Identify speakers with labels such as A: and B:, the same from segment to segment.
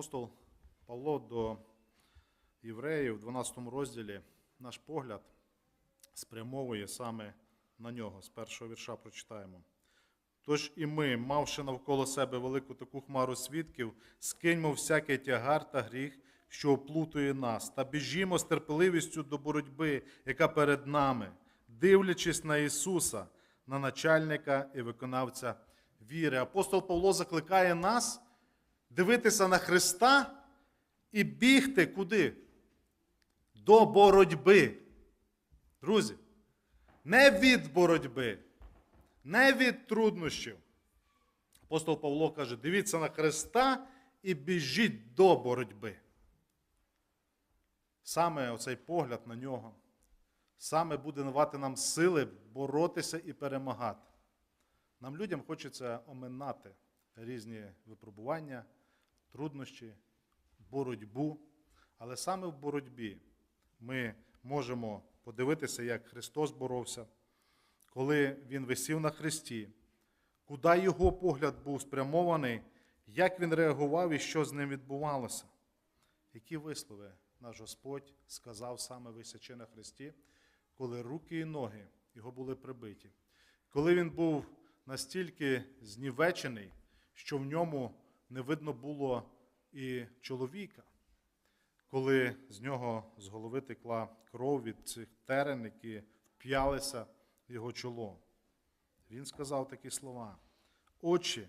A: Апостол Павло до євреїв в 12 розділі наш погляд спрямовує саме на нього. З першого вірша прочитаємо. Тож і ми, мавши навколо себе велику таку хмару свідків, скиньмо всякий тягар та гріх, що оплутує нас, та біжімо з терпеливістю до боротьби, яка перед нами, дивлячись на Ісуса, на начальника і виконавця віри. Апостол Павло закликає нас дивитися на Христа і бігти куди? До боротьби. Друзі, не від боротьби, не від труднощів. Апостол Павло каже: дивіться на Христа і біжіть до боротьби. Саме оцей погляд на нього, саме буде давати нам сили боротися і перемагати. Нам людям хочеться оминати різні випробування, труднощі, боротьбу. Але саме в боротьбі ми можемо подивитися, як Христос боровся, коли Він висів на хресті, куди його погляд був спрямований, як він реагував і що з ним відбувалося. Які вислови наш Господь сказав саме висячи на хресті, коли руки і ноги його були прибиті, коли він був настільки знівечений, що в ньому не видно було і чоловіка, коли з нього з голови текла кров від цих терен, які вп'ялися в його чоло. Він сказав такі слова: Отче,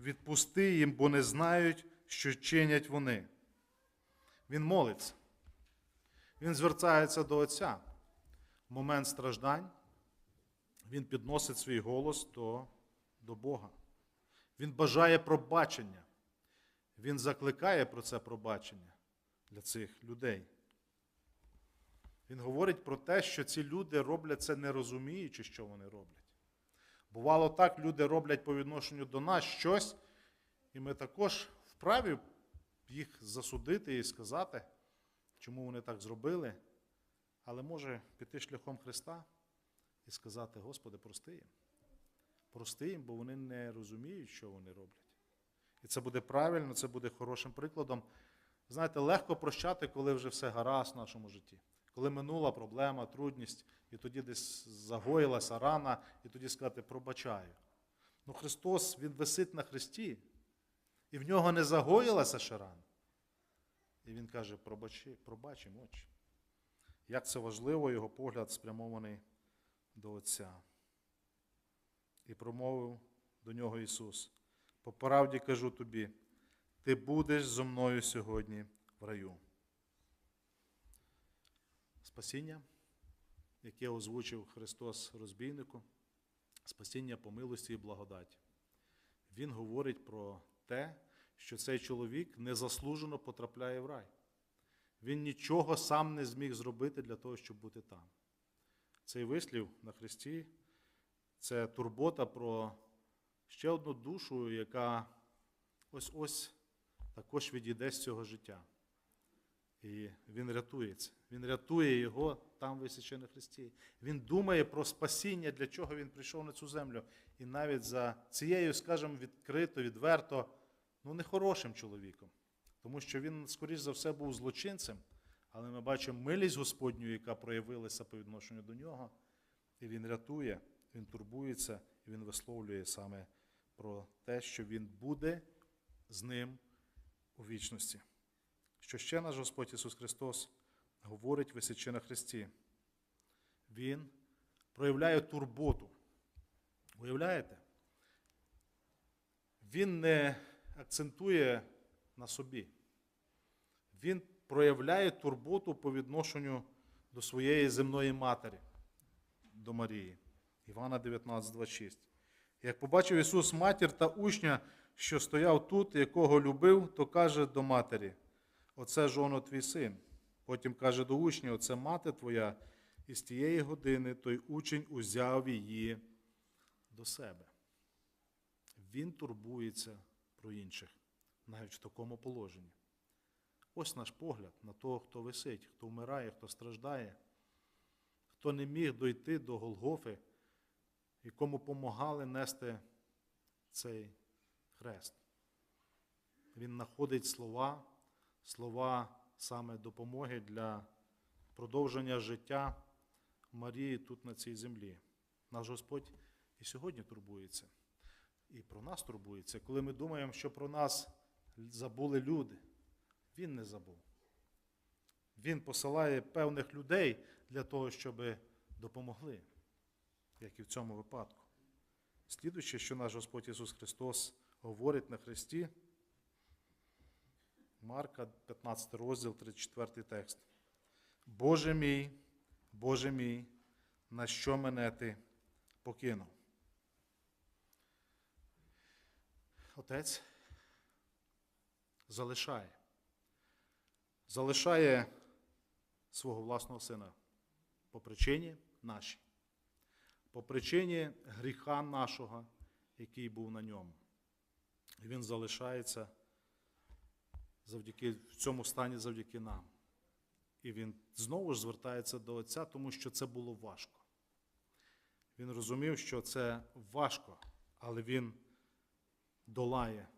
A: відпусти їм, бо не знають, що чинять вони. Він молиться. Він звертається до Отця. В момент страждань він підносить свій голос до, до Бога. Він бажає пробачення. Він закликає про це пробачення для цих людей. Він говорить про те, що ці люди роблять це не розуміючи, що вони роблять. Бувало так, люди роблять по відношенню до нас щось, і ми також вправі їх засудити і сказати, чому вони так зробили, але може піти шляхом Христа і сказати, Господи, прости їм. Прости їм, бо вони не розуміють, що вони роблять. І це буде правильно, це буде хорошим прикладом. Знаєте, легко прощати, коли вже все гаразд в нашому житті. Коли минула проблема, трудність, і тоді десь загоїлася рана, і тоді сказати, пробачаю. Ну Христос, Він висить на хресті, і в нього не загоїлася ще рана. І Він каже, пробачи, пробачим очі. Як це важливо, його погляд спрямований до Отця. І промовив до нього Ісус. По правді кажу тобі, ти будеш зо мною сьогодні в раю. Спасіння, яке озвучив Христос розбійнику, спасіння по милості і благодаті. Він говорить про те, що цей чоловік незаслужено потрапляє в рай. Він нічого сам не зміг зробити для того, щоб бути там. Цей вислів на Христі це турбота про ще одну душу, яка ось ось також відійде з цього життя. І він рятується. Він рятує його там висячи на Христі. Він думає про спасіння, для чого він прийшов на цю землю. І навіть за цією, скажімо, відкрито, відверто, ну нехорошим чоловіком. Тому що він, скоріш за все, був злочинцем, але ми бачимо милість Господню, яка проявилася по відношенню до нього. І він рятує, він турбується, і він висловлює саме про те, що він буде з ним у вічності. Що ще наш Господь Ісус Христос говорить висячи на Христі? Він проявляє турботу. Уявляєте? Він не акцентує на собі. Він проявляє турботу по відношенню до своєї земної матері, до Марії. Івана 19, 26. Як побачив Ісус матір та учня, що стояв тут, якого любив, то каже до матері: Оце жоно твій син. Потім каже до учня, оце мати твоя, і з тієї години той учень узяв її до себе. Він турбується про інших, навіть в такому положенні. Ось наш погляд на того, хто висить, хто вмирає, хто страждає, хто не міг дойти до Голгофи, якому помагали нести цей хрест. він знаходить слова, слова саме допомоги для продовження життя Марії тут на цій землі. Наш Господь і сьогодні турбується. І про нас турбується. Коли ми думаємо, що про нас забули люди, Він не забув. Він посилає певних людей для того, щоб допомогли, як і в цьому випадку. Слідуючи, що наш Господь Ісус Христос говорить на Христі, Марка, 15 розділ, 34 текст. Боже мій, Боже мій, на що мене ти покинув? Отець залишає. Залишає свого власного сина по причині нашій, по причині гріха нашого, який був на ньому. І він залишається завдяки, в цьому стані завдяки нам. І він знову ж звертається до Отця, тому що це було важко. Він розумів, що це важко, але він долає,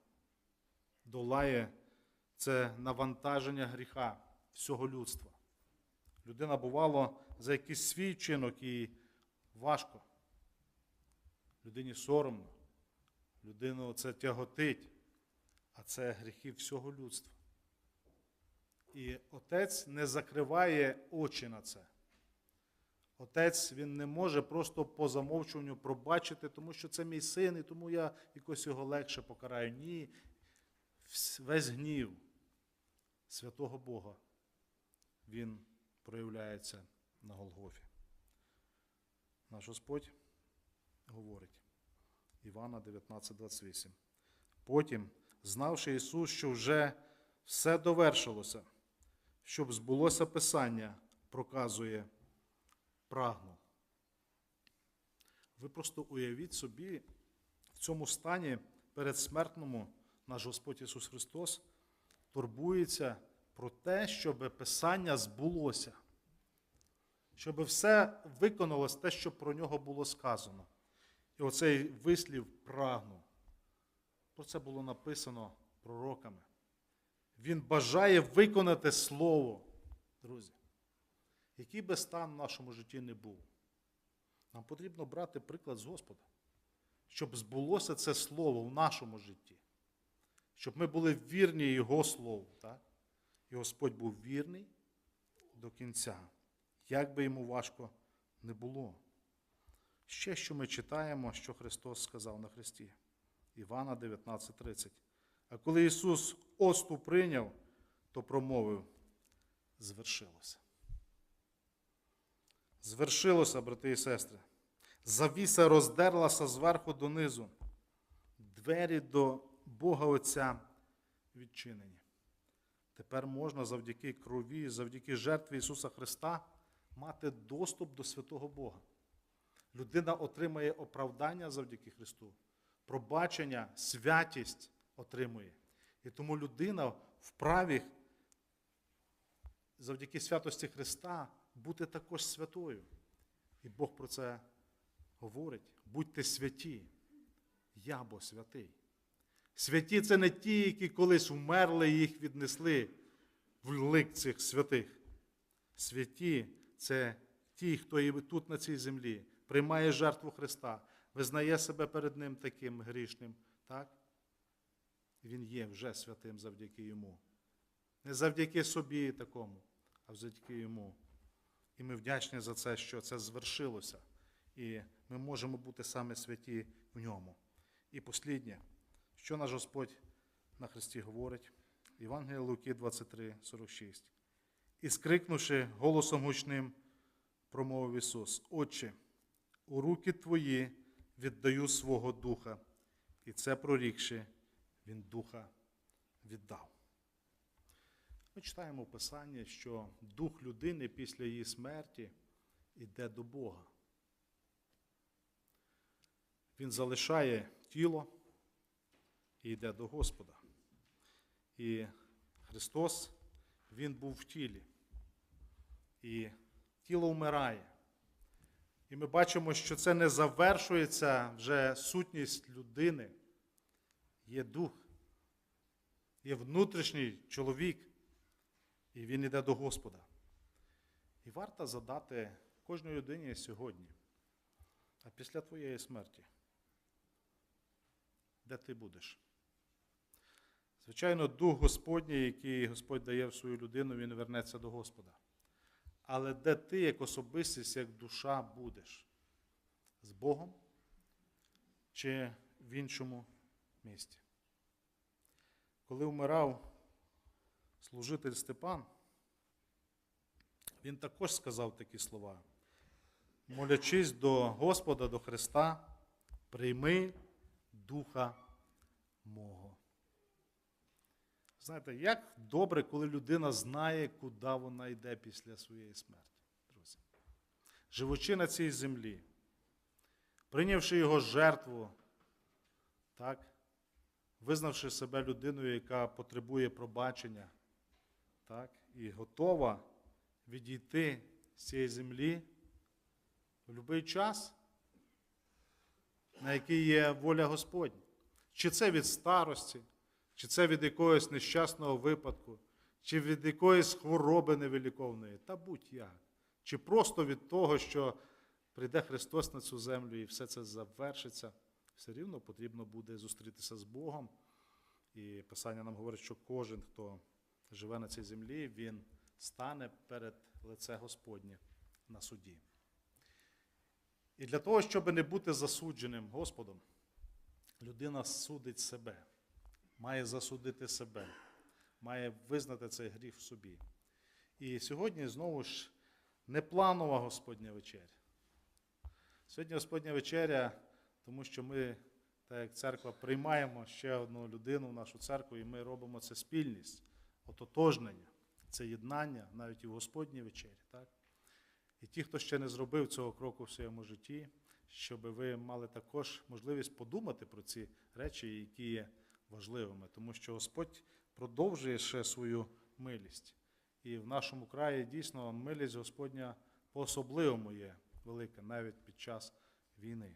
A: долає це навантаження гріха всього людства. Людина бувало за якийсь свій вчинок і важко. Людині соромно, людину це тяготить, а це гріхи всього людства. І отець не закриває очі на це. Отець він не може просто по замовчуванню пробачити, тому що це мій син, і тому я якось його легше покараю. Ні. Весь гнів святого Бога він проявляється на Голгофі. Наш Господь говорить Івана 19,28. Потім, знавши Ісус, що вже все довершилося, щоб збулося Писання, проказує прагну. Ви просто уявіть собі, в цьому стані передсмертному наш Господь Ісус Христос турбується про те, щоб Писання збулося, щоб все виконалось те, що про нього було сказано. І оцей вислів прагну. Про це було написано пророками. Він бажає виконати Слово, друзі. Який би стан в нашому житті не був, нам потрібно брати приклад з Господа, щоб збулося це Слово в нашому житті, щоб ми були вірні Його Слову. Так? І Господь був вірний до кінця, як би йому важко не було. Ще що ми читаємо, що Христос сказав на Христі. Івана 19:30. А коли Ісус осту прийняв, то промовив: звершилося. Звершилося, брати і сестри. Завіса роздерлася зверху донизу. Двері до Бога Отця відчинені. Тепер можна завдяки крові, завдяки жертві Ісуса Христа мати доступ до святого Бога. Людина отримає оправдання завдяки Христу, пробачення, святість отримує. І тому людина вправі завдяки святості Христа бути також святою. І Бог про це говорить: будьте святі, я бо святий. Святі це не ті, які колись вмерли і їх віднесли в лик цих святих. Святі це ті, хто і тут на цій землі приймає жертву Христа, визнає себе перед Ним таким грішним. так? Він є вже святим завдяки йому. Не завдяки собі такому, а завдяки йому. І ми вдячні за це, що це звершилося. І ми можемо бути саме святі в ньому. І посліднє, що наш Господь на Христі говорить, Євангелія Луки 23, 46. І скрикнувши голосом гучним, промовив Ісус: Отче, у руки Твої віддаю свого духа, і це прорікши, Він духа віддав. Ми читаємо в Писанні, що дух людини після її смерті йде до Бога. Він залишає тіло і йде до Господа. І Христос, Він був в тілі. І тіло вмирає. І ми бачимо, що це не завершується вже сутність людини. Є дух. є внутрішній чоловік, і він йде до Господа. І варто задати кожній людині сьогодні, а після твоєї смерті, де ти будеш? Звичайно, дух Господній, який Господь дає в свою людину, він вернеться до Господа. Але де ти, як особистість, як душа будеш? З Богом чи в іншому місті? Коли вмирав служитель Степан, він також сказав такі слова. Молячись до Господа, до Христа, прийми Духа мого. Знаєте, як добре, коли людина знає, куди вона йде після своєї смерті, друзі. Живучи на цій землі, прийнявши його жертву, так, визнавши себе людиною, яка потребує пробачення, так, і готова відійти з цієї землі в будь-який час, на який є воля Господня. Чи це від старості, чи це від якогось нещасного випадку, чи від якоїсь хвороби невиліковної, та будь-як. Чи просто від того, що прийде Христос на цю землю і все це завершиться, все рівно потрібно буде зустрітися з Богом. І Писання нам говорить, що кожен, хто живе на цій землі, він стане перед лице Господнє на суді. І для того, щоб не бути засудженим Господом, людина судить себе, має засудити себе, має визнати цей гріх в собі. І сьогодні знову ж непланова Господня вечеря. Сьогодні Господня вечеря, тому що ми, так як церква, приймаємо ще одну людину в нашу церкву, і ми робимо це спільність, ототожнення, це єднання навіть і в Господній вечері. Так? І ті, хто ще не зробив цього кроку в своєму житті, щоб ви мали також можливість подумати про ці речі, які є важливими, тому що Господь продовжує ще свою милість. І в нашому краї дійсно милість Господня по-особливому є велика, навіть під час війни.